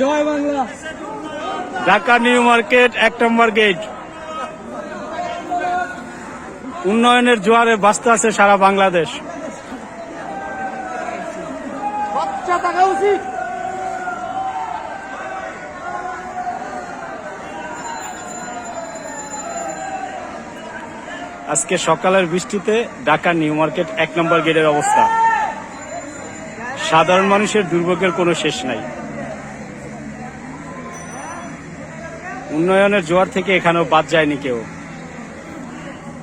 জয় Bangla. Dhaka new market এক নম্বর gate. উন্নয়নের জোয়ারে বাঁচতে আছে সারা বাংলাদেশ। আজকে সকালের বৃষ্টিতে ঢাকা নিউ মার্কেট এক নম্বর গেটের অবস্থা। সাধারণ মানুষের দুর্ভোগের কোনো শেষ নাই। উন্নয়নের জোয়ার থেকে এখানেও বাদ যায়নি কেউ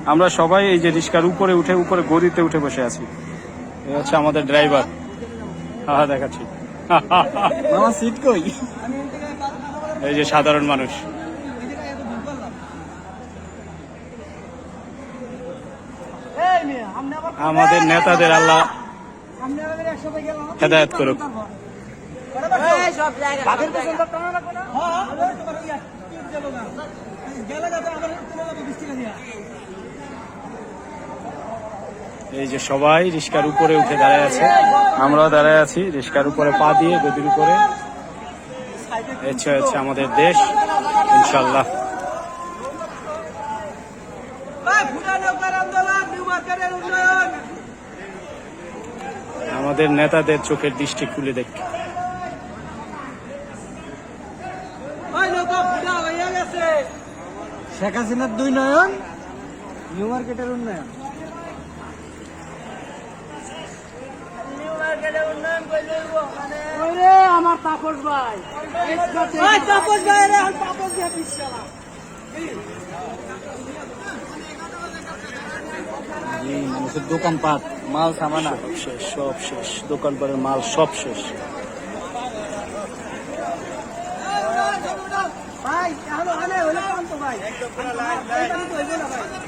আমরা সবাই এই যে রিক্সার উপরে উঠে উপরে গদিতে উঠে বসে আছি এই হচ্ছে আমাদের ড্রাইভার হ্যাঁ দেখাচ্ছি আমার সিট কই এই যে সাধারণ মানুষ আমাদের নেতাদের আল্লাহ হেদায়ত করুক এই যে সবাই রিক্সার উপরে উঠে দাঁড়ায় আছে। আমরাও দাঁড়ায় আছি রিক্সার উপরে পা দিয়ে গদির উপরে। হচ্ছে আমাদের দেশ ইনশাল্লাহ আমাদের নেতাদের চোখের দৃষ্টি খুলে দেখ। শেখ হাসিনার দুই নয়ন নিউ মার্কেটের উন্নয়ন। ওরে আমার তাপস ভাই। তাপস ভাই রে তাপস ভাই বিশালা মানুষের দোকানপাট মাল সামানা। সব শেষ সব শেষ। দোকানপাটের মাল সব শেষ। ভাই এখন আনে হলে